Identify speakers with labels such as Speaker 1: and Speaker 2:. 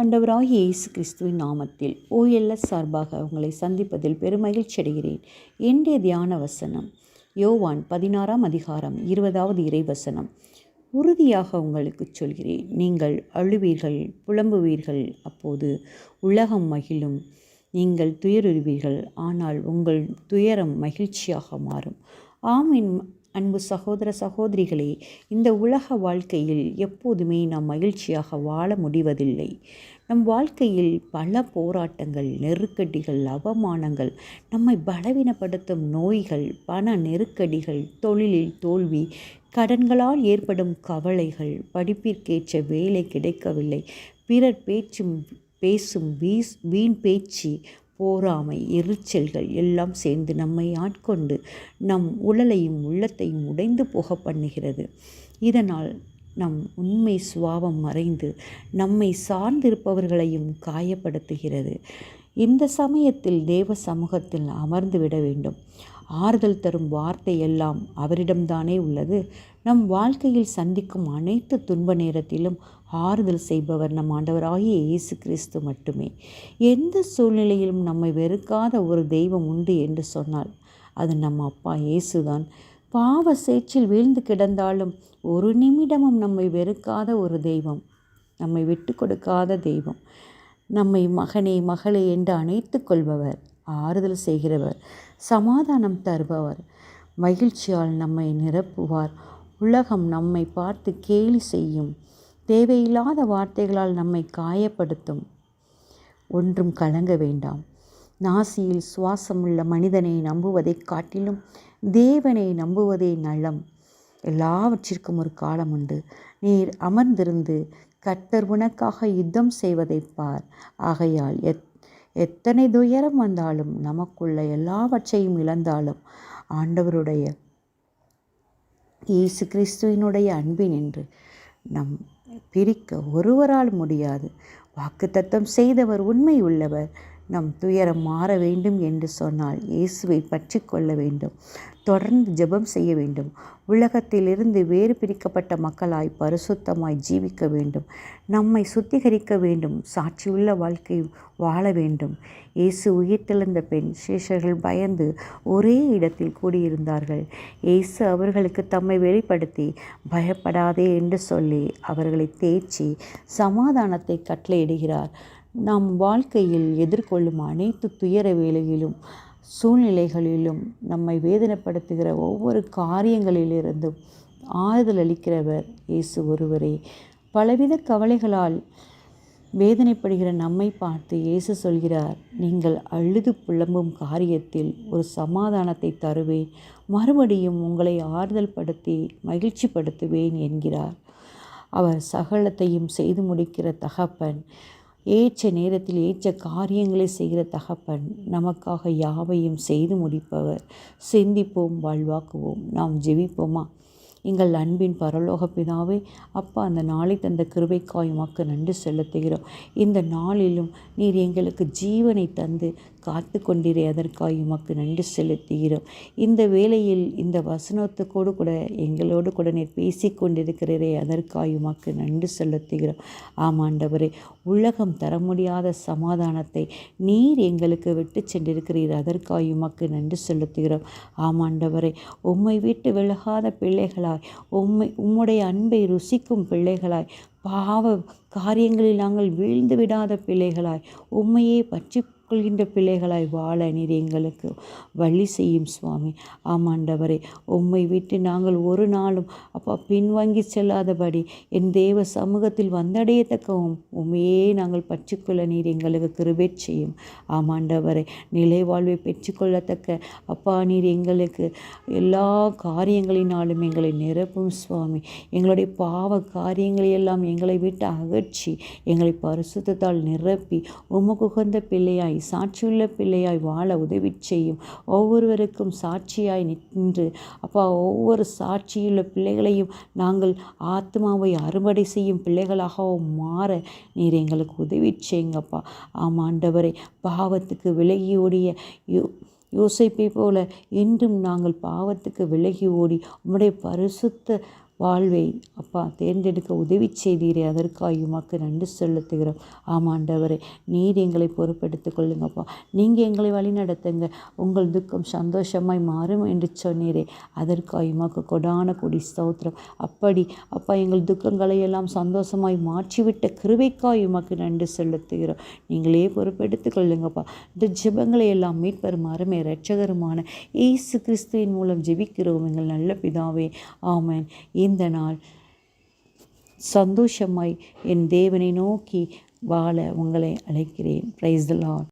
Speaker 1: ஆண்டவராகிய இயேசு கிறிஸ்துவின் நாமத்தில் ஓஎல்எஸ் சார்பாக உங்களை சந்திப்பதில் பெருமகிழ்ச்சி அடைகிறேன். என்ற தியான வசனம் யோவான் பதினாறாம் அதிகாரம் இருபதாவது இறைவசனம் உறுதியாக உங்களுக்கு சொல்கிறேன் நீங்கள் அழுவீர்கள் புலம்புவீர்கள் அப்போது உலகம் மகிழும். நீங்கள் துயருவீர்கள் ஆனால் உங்கள் துயரம் மகிழ்ச்சியாக மாறும். ஆம் என் அன்பு சகோதர சகோதரிகளே இந்த உலக வாழ்க்கையில் எப்போதுமே நாம் மகிழ்ச்சியாக வாழ முடிவதில்லை. நம் வாழ்க்கையில் பல போராட்டங்கள் நெருக்கடிகள் அவமானங்கள் நம்மை பலவீனப்படுத்தும் நோய்கள் பண நெருக்கடிகள் தொழிலில் தோல்வி கடன்களால் ஏற்படும் கவலைகள் படிப்பிற்கேற்ற வேலை கிடைக்கவில்லை பிறர் பேச்சும் பேசும் வீஸ் வீண் பேச்சு போராமை எரிச்சல்கள் எல்லாம் சேர்ந்து நம்மை ஆட்கொண்டு நம் உடலையும் உள்ளத்தையும் உடைந்து போக பண்ணுகிறது. இதனால் நம் உண்மை சுவாவம் மறைந்து நம்மை சார்ந்திருப்பவர்களையும் காயப்படுத்துகிறது. இந்த சமயத்தில் தேவ சமூகத்தில் அமர்ந்து விட வேண்டும். ஆறுதல் தரும் வார்த்தை எல்லாம் அவரிடம்தானே உள்ளது. நம் வாழ்க்கையில் சந்திக்கும் அனைத்து துன்ப நேரத்திலும் ஆறுதல் செய்பவர் நம் ஆண்டவராகிய இயேசு கிறிஸ்து மட்டுமே. எந்த சூழ்நிலையிலும் நம்மை வெறுக்காத ஒரு தெய்வம் உண்டு என்று சொன்னால் அது நம் அப்பா இயேசுதான். பாவ சேற்றில் வீழ்ந்து கிடந்தாலும் ஒரு நிமிடமும் நம்மை வெறுக்காத ஒரு தெய்வம் நம்மை விட்டு கொடுக்காத தெய்வம். நம்மை மகனே மகளே என்று அணைத்து கொள்பவர் ஆறுதல் செய்கிறவர் சமாதானம் தருபவர். மகிழ்ச்சியால் நம்மை நிரப்புவார். உலகம் நம்மை பார்த்து கேலி செய்யும். தேவையில்லாத வார்த்தைகளால் நம்மை காயப்படுத்தும். ஒன்றும் கலங்க வேண்டாம். நாசியில் சுவாசமுள்ள மனிதனை நம்புவதை காட்டிலும் தேவனை நம்புவதே நலம். எல்லாவற்றிற்கும் ஒரு காலம் உண்டு நீர் அமர்ந்திருந்து கர்த்தர் உனக்காக யுத்தம் செய்வதைப் பார். ஆகையால் எத் எத்தனை துயரம் வந்தாலும் நமக்குள்ள எல்லாவற்றையும் இழந்தாலும் ஆண்டவருடைய இயேசு கிறிஸ்துவினுடைய அன்பினின்று நம் பிரிக்க ஒருவரால் முடியாது. வாக்குத்தத்தம் செய்தவர் உண்மை உள்ளவர் நம் துயரம் மாற வேண்டும் என்று சொன்னால் இயேசுவை பற்றி கொள்ள வேண்டும். தொடர்ந்து ஜெபம் செய்ய வேண்டும். உலகத்திலிருந்து வேறு பிரிக்கப்பட்ட மக்களாய் பரிசுத்தமாய் ஜீவிக்க வேண்டும். நம்மை சுத்திகரிக்க வேண்டும். சாட்சியுள்ள வாழ்க்கை வாழ வேண்டும். இயேசு உயிர்த்தெழுந்த பெண் சேஷர்கள் பயந்து ஒரே இடத்தில் கூடியிருந்தார்கள். இயேசு அவர்களுக்கு தம்மை வெளிப்படுத்தி பயப்படாதே என்று சொல்லி அவர்களை தேய்ச்சி சமாதானத்தை கட்டளையிடுகிறார். நம் வாழ்க்கையில் எதிர்கொள்ளும் அனைத்து துயர வேலையிலும் சூழ்நிலைகளிலும் நம்மை வேதனைப்படுத்துகிற ஒவ்வொரு காரியங்களிலிருந்தும் ஆறுதல் அளிக்கிறவர் இயேசு ஒருவரே. பலவித கவலைகளால் வேதனைப்படுகிற நம்மை பார்த்து இயேசு சொல்கிறார் நீங்கள் அழுது புலம்பும் காரியத்தில் ஒரு சமாதானத்தை தருவேன் மறுபடியும் உங்களை ஆறுதல் படுத்தி மகிழ்ச்சிப்படுத்துவேன் என்கிறார். அவர் சகலத்தையும் செய்து முடிக்கிற தகப்பன் ஏற்ற நேரத்தில் ஏற்ற காரியங்களை செய்கிற தகப்பன் நமக்காக யாவையும் செய்து முடிப்பவர். சிந்திப்போம் வாழ்வாக்குவோம் நாம் ஜெபிப்போமா? எங்கள் அன்பின் பரலோக பிதாவே அப்பா அந்த நாளை தந்த கிருபைக்காய் உமக்கு நன்றி செலுத்துகிறோம். இந்த நாளிலும் நீர் எங்களுக்கு ஜீவனை தந்து காத்து கொண்டிரே அதற்காய் உமக்கு நன்றி செலுத்துகிறோம். இந்த வேளையில் இந்த வசனத்துக்கோடு கூட எங்களோடு கூட நீர் பேசி கொண்டிருக்கிறீரே அதற்காய் உமக்கு நன்றி செலுத்துகிறோம். ஆமாண்டவரே உலகம் தர முடியாத சமாதானத்தை நீர் எங்களுக்கு விட்டு சென்றிருக்கிறீர் அதற்காய் உமக்கு நன்றி செலுத்துகிறோம். ஆமாண்டவரே உம்மை விட்டு விலகாத பிள்ளைகளாய் உம்மை உம்முடைய அன்பை ருசிக்கும் பிள்ளைகளாய் பாவ காரியங்களில் நாங்கள் வீழ்ந்து விடாத பிள்ளைகளாய் உம்மையே பற்றி கொள்கின்ற பிள்ளைகளாய் வாழ நீர் எங்களுக்கு வழி செய்யும் சுவாமி. ஆமாண்டவரே உம்மை விட்டு நாங்கள் ஒரு நாளும் அப்பா பின்வாங்கி செல்லாதபடி என் தேவ சமூகத்தில் வந்தடையத்தக்கவும் உண்மையே நாங்கள் பற்றிக்கொள்ள நீர் எங்களுக்கு கிருபை செய்யும். ஆமாண்டவரே நிலை வாழ்வை பெற்றுக்கொள்ளத்தக்க அப்பா நீர் எங்களுக்கு எல்லா காரியங்களினாலும் எங்களை நிரப்பும் சுவாமி. எங்களுடைய பாவ காரியங்களையெல்லாம் எங்களை விட்டு அகற்றி எங்களை பரிசுத்தத்தால் நிரப்பி உமக்கு உகந்த பிள்ளையாய் சாட்சியுள்ள பிள்ளையாய் வாழ உதவி செய்யும் ஒவ்வொருவருக்கும் சாட்சியாய் நின்று அப்பா ஒவ்வொரு சாட்சியுள்ள பிள்ளைகளையும் நாங்கள் ஆத்மாவை அறுவடை செய்யும் பிள்ளைகளாகவும் மாற நீர் எங்களுக்கு உதவி செய்யுங்கப்பா. ஆமாண்டவரை பாவத்துக்கு விலகியோடிய யோசிப்பை போல இன்றும் நாங்கள் பாவத்துக்கு விலகி ஓடி உம்முடைய பரிசுத்த வாழ்வை அப்பா தேர்ந்தெடுக்க உதவி செய்தீரே அதற்காக உமக்கு நன்றி செலுத்துகிறோம். ஆமாண்டவரே நீர் எங்களை பொறுப்பெடுத்துக் கொள்ளுங்கப்பா. நீங்கள் எங்களை வழி நடத்துங்க. உங்கள் துக்கம் சந்தோஷமாய் மாறும் என்று சொன்னீரே. அதற்காக உமக்கு கொடான கொடி ஸ்தோத்திரம். அப்படி அப்பா எங்கள் துக்கங்களை எல்லாம் சந்தோஷமாய் மாற்றிவிட்ட கிருவைக்காய் உமக்கு நன்றி செலுத்துகிறோம். நீங்களே பொறுப்பெடுத்துக் கொள்ளுங்கப்பா. இந்த ஜெபங்களை எல்லாம் மீட்பருமாறுமே ரட்சகருமான இரட்சகருமான இயேசு கிறிஸ்துவின் மூலம் ஜெபிக்கிறோம். எங்கள் நல்ல பிதாவே ஆமேன். இந்த நாள். சந்தோஷமாய் என் தேவனை நோக்கி வாழ உங்களை அழைக்கிறேன். Price Lord